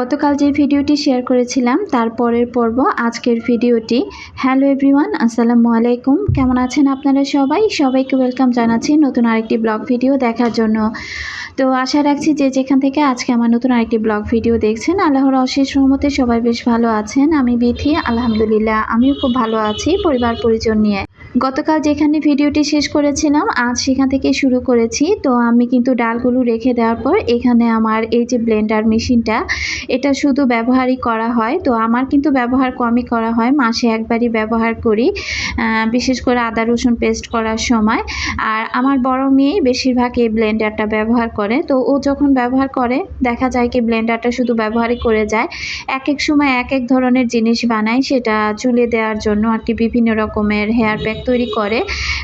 গতকাল যে ভিডিওটি শেয়ার করেছিলাম, তার পরের পর্ব আজকের ভিডিওটি। হ্যালো এভরিওয়ান, আসসালামু আলাইকুম। কেমন আছেন আপনারা সবাই? সবাইকে ওয়েলকাম জানাচ্ছি নতুন আরেকটি ব্লগ ভিডিও দেখার জন্য। তো আশা রাখছি যে যেখান থেকে আজকে আমার নতুন আরেকটি ব্লগ ভিডিও দেখছেন, আল্লাহর অশেষ রহমতে সবাই বেশ ভালো আছেন। আমি বিথি, আলহামদুলিল্লাহ, আমিও খুব ভালো আছি পরিবার পরিজন নিয়ে। গতকাল যেখানে ভিডিওটি শেষ করেছিলাম, আজ সেখান থেকে শুরু করেছি। তো আমি কিন্তু ডালগুলো রেখে দেওয়ার পর এখানে আমার এই যে ব্লেন্ডার মেশিনটা, এটা শুধু ব্যবহারই করা হয়। তো আমার কিন্তু ব্যবহার কমই করা হয়, মাসে একবারই ব্যবহার করি বিশেষ করে আদা রসুন পেস্ট করার সময়। আর আমার বড় মেয়ে বেশিরভাগ এই ব্লেন্ডারটা ব্যবহার করে। তো ও যখন ব্যবহার করে, দেখা যায় কি ব্লেন্ডারটা শুধু ব্যবহারই করে যায়। এক এক সময় এক এক ধরনের জিনিস বানায়, সেটা চুলে দেওয়ার জন্য আর কি বিভিন্ন রকমের হেয়ার প্যাক তৈরি করে।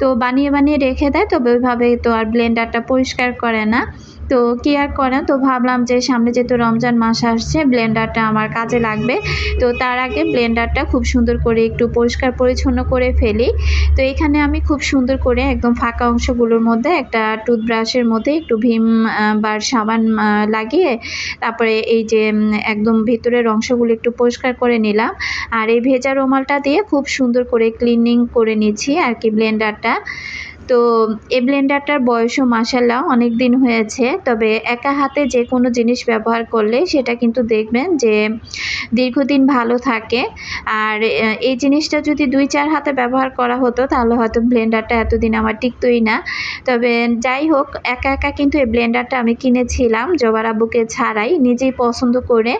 তো বানিয়ে বানিয়ে রেখে দেয় তবে ওইভাবে তো আর ব্লেন্ডারটা পরিষ্কার করে না। তো কি আর করে। তো ভাবলাম যে সামনে যেহেতু রমজান মাস আসছে ব্লেন্ডারটা আমার কাজে লাগবে। তো তার আগে ব্লেন্ডারটা খুব সুন্দর করে একটু পরিষ্কার পরিচ্ছন্ন করে ফেলি। তো এখানে আমি খুব সুন্দর করে একদম ফাঁকা অংশগুলোর মধ্যে একটা টুথব্রাশের মধ্যে একটু ভীম বার সাবান লাগিয়ে তারপরে এই যে একদম ভিতরের অংশগুলো একটু পরিষ্কার করে নিলাম। আর এই ভেজা রুমালটা দিয়ে খুব সুন্দর করে ক্লিনিং করে নিচ্ছি আর কি ব্লেন্ডারটা তো এই ব্লেন্ডারটার বয়সও মাসাল্লাহ অনেক দিন হয়েছে, তবে একা হাতে যে কোনো জিনিস ব্যবহার করলে সেটা কিন্তু দেখবেন যে দীর্ঘদিন ভালো থাকে। আর এই জিনিসটা যদি দুই চার হাতে ব্যবহার করা হতো তাহলে হয়তো ব্লেন্ডারটা এতদিন আমার টিকতোই না। তবে যাই হোক, একা একা কিন্তু এই ব্লেন্ডারটা আমি কিনেছিলাম, জবার আব্বুকে ছাড়াই নিজেই পছন্দ করে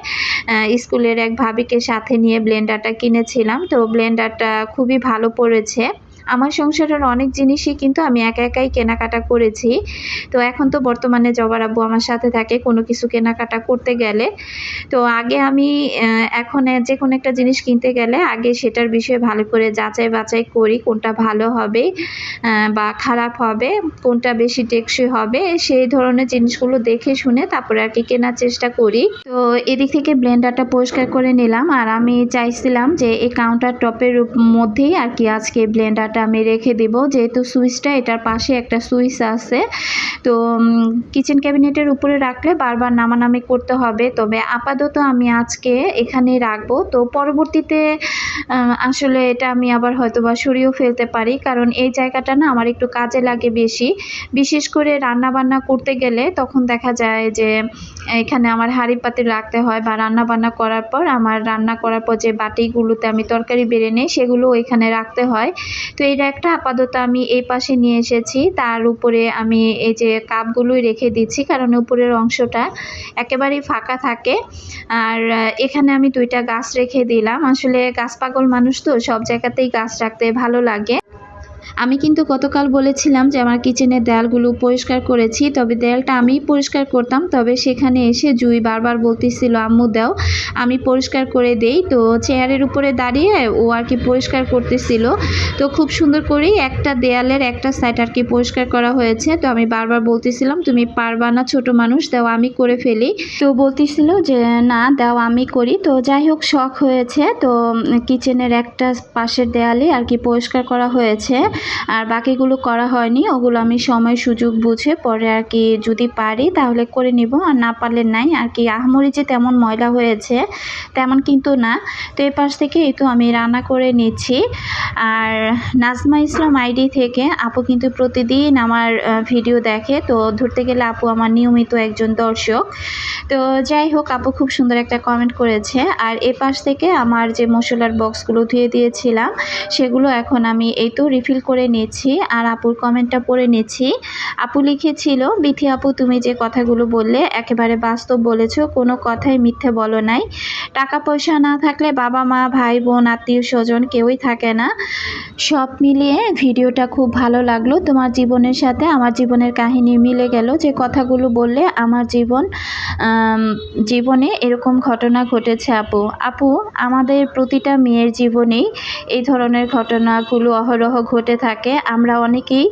স্কুলের এক ভাবিকে সাথে নিয়ে ব্লেন্ডারটা কিনেছিলাম। তো ব্লেন্ডারটা খুবই ভালো পড়েছে। আমার সংসারের অনেক জিনিসই কিন্তু আমি একা একাই কেনাকাটা করেছি। তো এখন তো বর্তমানে জবার আব্বু আমার সাথে থাকে, কোনো কিছু কেনাকাটা করতে গেলে। তো আগে আমি এখন যে কোনো একটা জিনিস কিনতে গেলে আগে সেটার বিষয়ে ভালো করে যাচাই বাছাই করি, কোনটা ভালো হবে বা খারাপ হবে, কোনটা বেশি টেকসই হবে, সেই ধরনের জিনিসগুলো দেখে শুনে তারপরে আর কি কেনার চেষ্টা করি। তো এদিক থেকে ব্লেন্ডারটা পরিষ্কার করে নিলাম, আর আমি চাইছিলাম যে এই কাউন্টার টপের মধ্যেই আর কি আজকে ব্লেন্ডারটা আমি রেখে দিব। যেহেতু সুইচটা এটার পাশে একটা সুইচ আছে, তো কিচেন ক্যাবিনেটের উপরে রাখলে বারবার নামানামি করতে হবে। তবে আপাতত আমি আজকে এখানে রাখব। তো পরবর্তীতে আসলে এটা আমি আবার হয়তো বা সরিয়েও ফেলতে পারি, কারণ এই জায়গাটা না আমার একটু কাজে লাগে বেশি। বিশেষ করে রান্না বান্না করতে গেলে তখন দেখা যায় যে, এখানে আমার হাঁড়ি পাতিল রাখতে হয় বা রান্না বান্না করার পর, আমার রান্না করার পর যে বাটিগুলোতে আমি তরকারি বেড়ে নেই, সেগুলো এখানে রাখতে হয়। তো এই একটা আপাতত আমি এই পাশে নিয়ে এসেছি, তার উপরে আমি এই যে কাপগুলোই রেখে দিচ্ছি, কারণ উপরের অংশটা একেবারেই ফাঁকা থাকে। আর এখানে আমি দুইটা গাছ রেখে দিলাম। আসলে গাছ পাগল মানুষ তো, সব জায়গাতেই গাছ রাখতে ভালো লাগে। আমি কিন্তু গতকাল বলেছিলাম যে আমার কিচেনের দেয়ালগুলো পরিষ্কার করেছি, তবে দেয়ালটা আমিই পরিষ্কার করতাম। তবে সেখানে এসে জুই বারবার বলতেছিল, আম্মু, দাও, আমি পরিষ্কার করে দেই। তো চেয়ারের উপরে দাঁড়িয়ে ও আর কি পরিষ্কার করতেছিল। তো খুব সুন্দর করেই একটা দেয়ালের একটা সাইড আর কি পরিষ্কার করা হয়েছে। তো আমি বারবার বলতেছিলাম, তুমি পারবা না, ছোট মানুষ, দাও, আমি করে ফেলি। তো বলতেছিল যে, না, দাও, আমি করি। তো যাই হোক, শখ হয়েছে। তো কিচেনের একটা পাশের দেয়ালে আর কি পরিষ্কার করা হয়েছে। আর বাকিগুলো করা হয়নি, ওগুলো আমি সময় সুযোগ বুঝে পরে আর কি যদি পারি তাহলে করে নিব, আর না পারলে নাই। আর কি আহমরি যে তেমন ময়লা হয়েছে, তেমন কিন্তু না। তো এই পাশ থেকে এই তো আমি রান্না করে নিচ্ছি। আর নাজমা ইসলাম আইডি থেকে আপু কিন্তু প্রতিদিন আমার ভিডিও দেখে। তো ধরতে গেলে আপু আমার নিয়মিত একজন দর্শক। তো যাই হোক, আপু খুব সুন্দর একটা কমেন্ট করেছে। আর এ পাশ থেকে আমার যে মশলার বক্সগুলো ধুয়ে দিয়েছিলাম, সেগুলো এখন আমি এই তো রিফিল করে নেছি আর আপুর কমেন্টটা পড়ে নেছি আপু লিখেছিল, বিথি আপু, তুমি যে কথাগুলো বললে একেবারে বাস্তব বলেছ, কোনো কথাই মিথ্যে বলো নাই। টাকা পয়সা না থাকলে বাবা মা, ভাই, বোন, আত্মীয় স্বজন কেউই থাকে না। সব মিলিয়ে ভিডিওটা খুব ভালো লাগল। তোমার জীবনের সাথে আমার জীবনের কাহিনী মিলে গেল। যে কথাগুলো বললে আমার জীবন জীবনে এরকম ঘটনা ঘটেছে, আপু। আপু, আমাদের প্রতিটা মেয়ের জীবনেই এই ধরনের ঘটনাগুলো অহরহ ঘটে থাকে। আমরা অনেকেই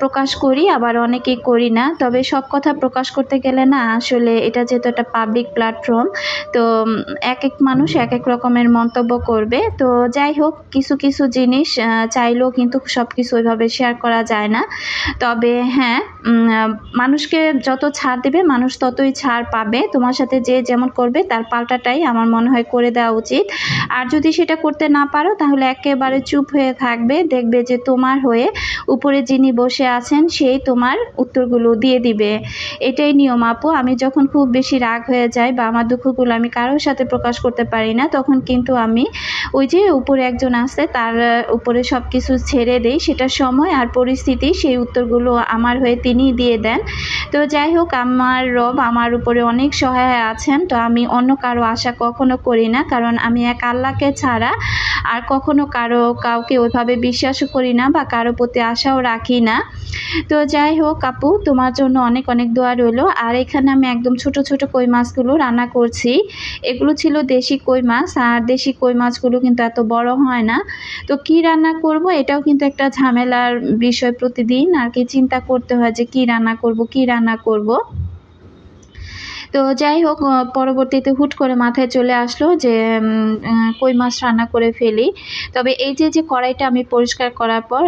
প্রকাশ করি, আবার অনেকেই করি না। তবে সব কথা প্রকাশ করতে গেলে না, আসলে এটা যেহেতু একটা পাবলিক প্ল্যাটফর্ম তো এক এক মানুষ এক এক রকমের মন্তব্য করবে। তো যাই হোক, কিছু কিছু জিনিস চাইলেও কিন্তু সব কিছু ওইভাবে শেয়ার করা যায় না। তবে হ্যাঁ মানুষকে যত ছাড় দেবে, মানুষ ততই ছাড় পাবে। তোমার সাথে যে যেমন করবে, তার পাল্টাটাই আমার মনে হয় করে দেওয়া উচিত। আর যদি সেটা করতে না পারো, তাহলে একেবারে চুপ হয়ে থাকবে, দেখবে যে তোমার হয়ে উপরে যিনি বসে আছেন, সেই তোমার উত্তরগুলো দিয়ে দিবে। এটাই নিয়ম, আপু। আমি যখন খুব বেশি রাগ হয়ে যায় বা আমার দুঃখগুলো আমি কারোর সাথে প্রকাশ করতে পারি না, তখন কিন্তু আমি ওই যে উপরে একজন আছে, তার উপরে সব কিছু ছেড়ে দেই। সেটা সময় আর পরিস্থিতি, সেই উত্তরগুলো আমার হয়ে তিনি দিয়ে দেন। তো যাই হোক, আমার রব আমার উপরে অনেক সহায় আছেন। তো আমি অন্য কারও আশা কখনো করি না, কারণ আমি এক আল্লাহকে ছাড়া আর কখনো কারও কাউকে ওইভাবে বিশ্বাসও করি না বা কারও প্রতি আশাও রাখি না। তো যাই হোক, আপু, তোমার জন্য অনেক অনেক দোয়া রইল। আর এখানে আমি একদম ছোট ছোট কই মাছগুলো রান্না করছি। এগুলো ছিল দেশি কই মাছ, আর দেশি কই মাছগুলো কিন্তু এত বড় হয় না। তো কি রান্না করব এটাও কিন্তু একটা ঝামেলার বিষয় প্রতিদিন, আর কি চিন্তা করতে হয় যে কি রান্না করব কি রান্না করব তো যাই হোক পরবর্তীতে হুট করে মাথায় চলে আসলো যে কই মাছ রান্না করে ফেলি। তবে এই যে যে কড়াইটা আমি পরিষ্কার করার পর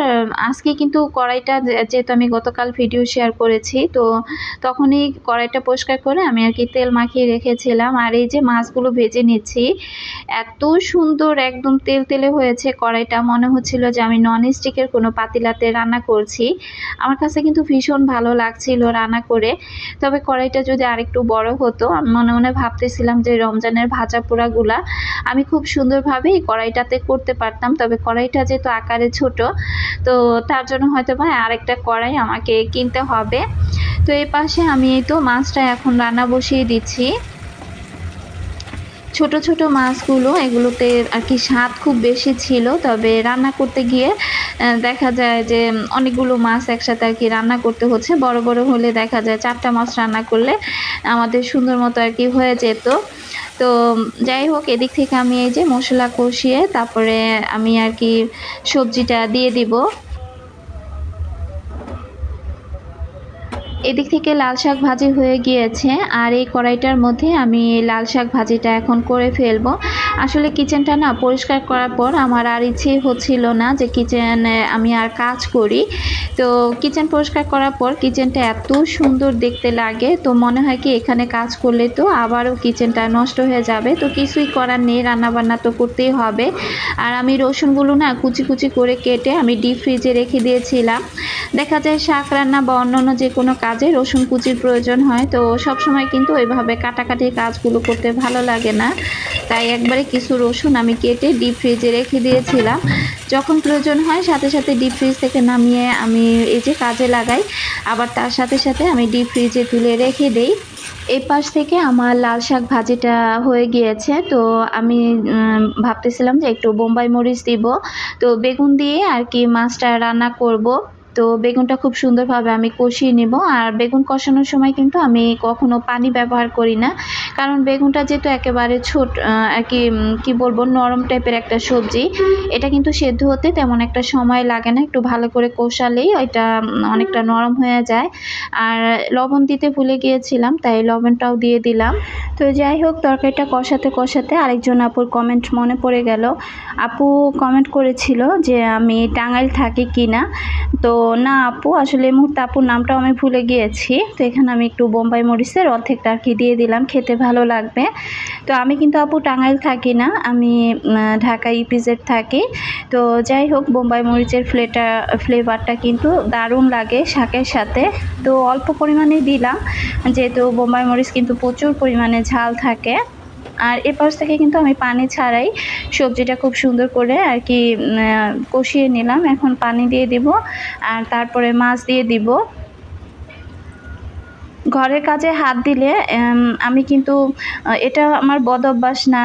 আজকে কিন্তু কড়াইটা যেহেতু আমি গতকাল ভিডিও শেয়ার করেছি, তো তখনই কড়াইটা পরিষ্কার করে আমি আর কি তেল মাখিয়ে রেখেছিলাম। আর এই যে মাছগুলো ভেজে নিচ্ছি, এত সুন্দর একদম তেল তেলে হয়েছে কড়াইটা। মনে হচ্ছিল যে আমি নন স্টিকের কোনো পাতিলাতে রান্না করছি। আমার কাছে কিন্তু ভীষণ ভালো লাগছিল রান্না করে। তবে কড়াইটা যদি আরেকটু বড় হতো। আমি মনে মনে ভাবতেছিলাম যে রমজানের ভাজা পোড়াগুলা আমি খুব সুন্দরভাবে এই কড়াইটাতে করতে পারতাম। তবে কড়াইটা যেহেতু আকারে ছোট, তো তার জন্য হয়তো বা আরেকটা কড়াই আমাকে কিনতে হবে। তো এই পাশে আমি এই তো মাছটা এখন রান্না বসিয়ে দিচ্ছি। ছোট ছোট মাছগুলো, এগুলোতে আর কি স্বাদ খুব বেশি ছিল। তবে রান্না করতে গিয়ে দেখা যায় যে অনেকগুলো মাছ একসাথে আর কি রান্না করতে হচ্ছে। বড় বড় হলে দেখা যায় চারটা মাছ রান্না করলে আমাদের সুন্দর মতো আর কি হয়ে যেত। তো যাই হোক, এদিক থেকে আমি এই যে মশলা কষিয়ে, তারপরে আমি আর কি সবজিটা দিয়ে দিব। এদিক থেকে লাল শাক ভাজি হয়ে গিয়েছে আর এই কড়াইটার মধ্যে আমি লাল শাক ভাজিটা এখন করে ফেলব। আসলে কিচেনটা না পরিষ্কার করার পর আমার আর ইচ্ছে হচ্ছিল না যে কিচেনে আমি আর কাজ করি। তো কিচেন পরিষ্কার করার পর কিচেনটা এত সুন্দর দেখতে লাগে, তো মনে হয় কি এখানে কাজ করলে তো আবারও কিচেনটা নষ্ট হয়ে যাবে। তো কিছুই করার নেই, রান্নাবান্না তো করতেই হবে। আর আমি রসুনগুলো না কুচি কুচি করে কেটে আমি ডিপ ফ্রিজে রেখে দিয়েছিলাম। দেখা যায় শাক রান্না বা অন্যান্য যে কোনো কাজে রসুন কুচির প্রয়োজন হয়, তো সব সময় কিন্তু ওইভাবে কাটাকাটি কাজগুলো করতে ভালো লাগে না। তাই একবারে কিছু রসুন আমি কেটে ডিপ ফ্রিজে রেখে দিয়েছিলাম। যখন প্রয়োজন হয় সাথে সাথে ডিপ ফ্রিজ থেকে নামিয়ে আমি এই যে কাজে লাগাই, আবার তার সাথে সাথে আমি ডিপ ফ্রিজে তুলে রেখে দেই। এই পাশ থেকে আমার লাল শাক ভাজিটা হয়ে গিয়েছে, তো আমি ভাবতেছিলাম যে একটু বোম্বাই মরিচ দিব। তো বেগুন দিয়ে আর কি মাছটা রান্না করব। তো বেগুনটা খুব সুন্দরভাবে আমি কষিয়ে নেব। আর বেগুন কষানোর সময় কিন্তু আমি কখনো পানি ব্যবহার করি না। কারণ বেগুনটা যেহেতু একেবারে ছোট আর কি কি বলব নরম টাইপের একটা সবজি এটা কিন্তু সেদ্ধ হতে তেমন একটা সময় লাগে না। একটু ভালো করে কষালেই উম, অনেকটা নরম হয়ে যায়। আর লবণ দিতে ভুলে গিয়েছিলাম তাই লবণটাও দিয়ে দিলাম। তো যাই হোক তরকারিটা কষাতে কষাতে আরেকজন আপুর কমেন্ট মনে পড়ে গেল। আপু কমেন্ট করেছিল যে আমি টাঙ্গাইল থাকি কি না তো না আপু, আসলে এই মুহূর্তে আপুর নামটাও আমি ভুলে গিয়েছি। তো এখানে আমি একটু বোম্বাই মরিচের অর্ধেকটা আর কি দিয়ে দিলাম, খেতে ভালো লাগবে। তো আমি কিন্তু আপু টাঙ্গাইল থাকি না, আমি ঢাকা ইপিজেড থাকি। তো যাই হোক, বোম্বাই মরিচের ফ্লেটা ফ্লেভারটা কিন্তু দারুণ লাগে শাকের সাথে। তো অল্প পরিমাণে দিলাম, যেহেতু বোম্বাই মরিচ কিন্তু প্রচুর পরিমাণে ঝাল থাকে। আর এ পাশ থেকে কিন্তু আমি পানি ছাড়াই সবজিটা খুব সুন্দর করে আর কি কষিয়ে নিলাম। এখন পানি দিয়ে দিব আর তারপরে মাছ দিয়ে দিব। ঘরের কাজে হাত দিলে আমি কিন্তু এটা আমার বদ অভ্যাস না,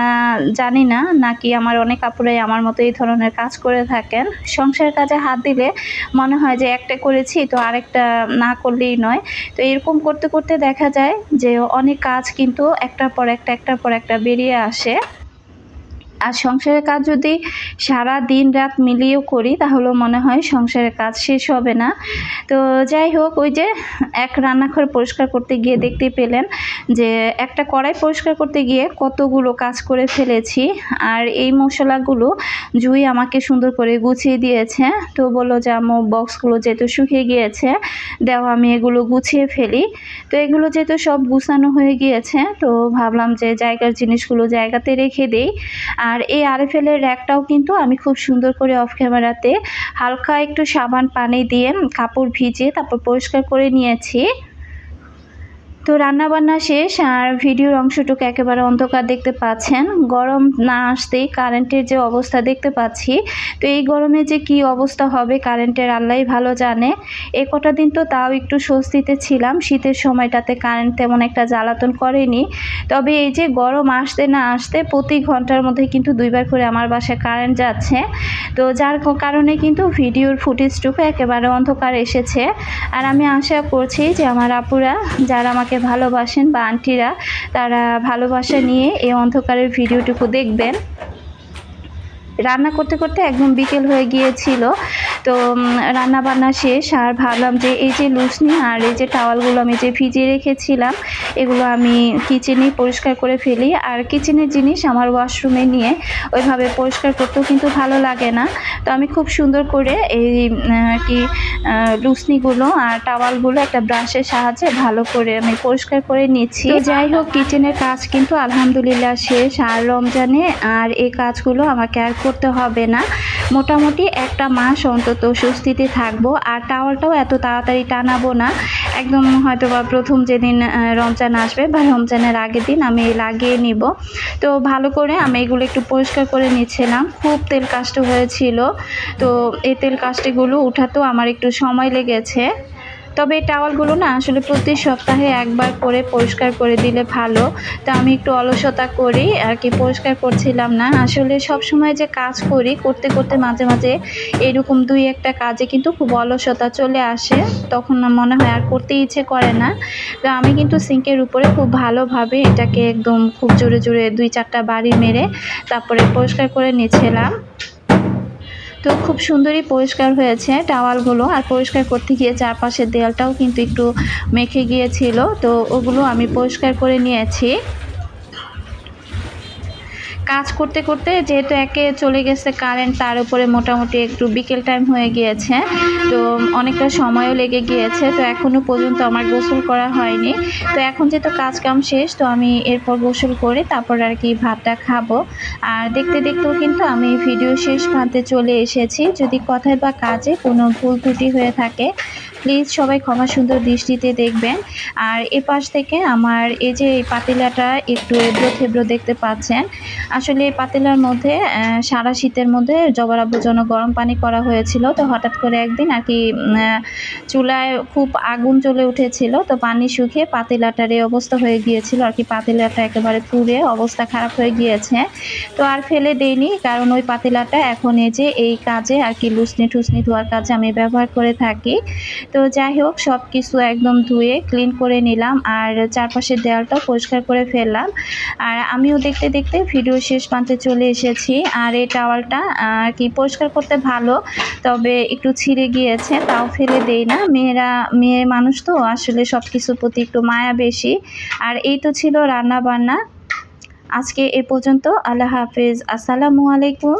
জানি না, নাকি আমার অনেক আপুরাই আমার মতো এই ধরনের কাজ করে থাকেন। সংসারের কাজে হাত দিলে মনে হয় যে একটা করেছি, তো আরেকটা না করলেই নয়। তো এরকম করতে করতে দেখা যায় যে অনেক কাজ কিন্তু একটার পর একটা, একটার পর একটা বেরিয়ে আসে। আর সংসারের কাজ যদি সারা দিন রাত মিলিয়েও করি, তাহলেও মনে হয় সংসারের কাজ শেষ হবে না। তো যাই হোক, ওই যে এক রান্নাঘর পরিষ্কার করতে গিয়ে দেখতে পেলেন যে একটা কড়াই পরিষ্কার করতে গিয়ে কতগুলো কাজ করে ফেলেছি। আর এই মশলাগুলো জুই আমাকে সুন্দর করে গুছিয়ে দিয়েছে। তো বলল যে আমার বক্সগুলো যেহেতু শুকিয়ে গিয়েছে, দেও আমি এগুলো গুছিয়ে ফেলি। তো এগুলো যেহেতু সব গুছানো হয়ে গিয়েছে, তো ভাবলাম যে জায়গার জিনিসগুলো জায়গাতে রেখে দেই। আর এই আরএফএলের র্যাকটাও কিন্তু আমি খুব সুন্দর করে অফ ক্যামেরাতে হালকা একটু সাবান, পানি দিয়ে কাপড় ভিজিয়ে তারপর পরিষ্কার করে নিয়েছি। তো রান্নাবান্না শেষ আর ভিডিওর অংশটুকু একেবারে অন্ধকার দেখতে পাচ্ছেন। গরম না আসতেই কারেন্টের যে অবস্থা দেখতে পাচ্ছি। তো এই গরমে যে কি অবস্থা হবে কারেন্টের আল্লাহ ভালো জানে। এ কটা দিন তো তাও একটু স্বস্তিতে ছিলাম। শীতের সময়টাতে কারেন্ট তেমন একটা জ্বালাতন করেনি। তবে এই যে গরম আসতে না আসতে প্রতি ঘণ্টার মধ্যে কিন্তু দুইবার করে আমার বাসায় কারেন্ট যাচ্ছে। তো যার কারণে কিন্তু ভিডিওর ফুটেজটুকু একেবারে অন্ধকার এসেছে। আর আমি আশা করছি যে আমার আপুরা যারা আমাকে ভালোবাসেন বা আন্টিরা তারা ভালোবাসা নিয়ে এই অন্ধকারের ভিডিওটুকু দেখবেন। রান্না করতে করতে একদম বিকেল হয়ে গিয়েছিল। তো রান্না বান্না শেষ আর ভাবলাম যে এই যে লুসনি আর এই যে টাওয়ালগুলো আমি যে ভিজিয়ে রেখেছিলাম এগুলো আমি কিচেনেই পরিষ্কার করে ফেলি। আর কিচেনের জিনিস আমার ওয়াশরুমে নিয়ে ওইভাবে পরিষ্কার করতেও কিন্তু ভালো লাগে না। তো আমি খুব সুন্দর করে এই কি লুসনিগুলো আর টাওয়ালগুলো একটা ব্রাশের সাহায্যে ভালো করে আমি পরিষ্কার করে নিচ্ছি। যাই হোক কিচেনের কাজ কিন্তু আলহামদুলিল্লাহ শেষ আর রমজানে আর এই কাজগুলো আমাকে আর করতে হবে না। মোটামুটি একটা মাস অন্তত স্বস্তিতে থাকব। আর টাওয়ালটাও এত তাড়াতাড়ি টানাবো না। একদম হয়তো বা প্রথম যেদিন রমজান আসবে বা রমজানের আগের দিন আমি লাগিয়ে নিব। তো ভালো করে আমি এগুলো একটু পরিষ্কার করে নিচ্ছিলাম। খুব তেল কাষ্ট হয়েছিল। তো এই তেল কাস্টিগুলো উঠাতেও আমার একটু সময় লেগেছে। তবে এই টাওয়ালগুলো না আসলে প্রতি সপ্তাহে একবার করে পরিষ্কার করে দিলে ভালো। তো আমি একটু অলসতা করি, আর কি পরিষ্কার করছিলাম না। আসলে সব সময় যে কাজ করি, করতে করতে মাঝে মাঝে এরকম দুই একটা কাজে কিন্তু খুব অলসতা চলে আসে। তখন মনে হয় আর করতে ইচ্ছে করে না। তো আমি কিন্তু সিঙ্কের উপরে খুব ভালোভাবে এটাকে একদম খুব জোরে জোরে দুই চারটা বাড়ি মেরে তারপরে পরিষ্কার করে নিচ্ছিলাম। তো খুব সুন্দরই পরিষ্কার হয়েছে টাওয়ালগুলো। আর পরিষ্কার করতে গিয়ে চারপাশের দেয়ালটাও কিন্তু একটু মেখে গিয়েছিল। তো ওগুলো আমি পরিষ্কার করে নিয়েছি। কাজ করতে করতে যেহেতু একে চলে গেছে কারেন্ট তার উপরে মোটামুটি একটু বিকেল টাইম হয়ে গিয়েছে, তো অনেকটা সময়ও লেগে গিয়েছে, তো এখনও পর্যন্ত আমার গোসল করা হয়নি। তো এখন যেহেতু কাজ কাম শেষ, তো আমি এরপর গোসল করে তারপর আর কি ভাতটা খাব। আর দেখতে দেখতেও কিন্তু আমি ভিডিও শেষ প্রান্তে চলে এসেছি। যদি কথায় বা কাজে কোনো ভুল ত্রুটি হয়ে থাকে প্লিজ সবাই ক্ষমা সুন্দর দৃষ্টিতে দেখবেন। আর এ পাশ থেকে আমার এই যে এই পাতিলাটা একটু এবড়ো থেবড়ো দেখতে পাচ্ছেন, আসলে এই পাতিলার মধ্যে সারা শীতের মধ্যে জবরাব্বর জন্য গরম পানি করা হয়েছিল। তো হঠাৎ করে একদিন আর কি চুলায় খুব আগুন জ্বলে উঠেছিল। তো পানি শুকিয়ে পাতিলাটার এই অবস্থা হয়ে গিয়েছিল। আর কি পাতিলাটা একেবারে পুড়ে অবস্থা খারাপ হয়ে গিয়েছে। তো আর ফেলে দেইনি, কারণ ওই পাতিলাটা এখন এই যে এই কাজে আর কি লুসনি টুসনি ধোয়ার কাজে আমি ব্যবহার করে থাকি। তো যাই হোক সব কিছু একদম ধুয়ে ক্লিন করে নিলাম আর চারপাশের দেয়ালটাও পরিষ্কার করে ফেললাম। আর আমিও দেখতে দেখতে ভিডিও শেষ প্রান্তে চলে এসেছি আর এই টাওয়ালটা আর কি পরিষ্কার করতে ভালো, তবে একটু ছিঁড়ে গিয়েছে, তাও ফেলে দেই না। মেয়েরা, মেয়ে মানুষ তো, আসলে সব কিছুর প্রতি একটু মায়া বেশি। আর এই তো ছিল রান্না বান্না আজকে এ পর্যন্ত, আল্লাহ হাফেজ। আসসালামু আলাইকুম।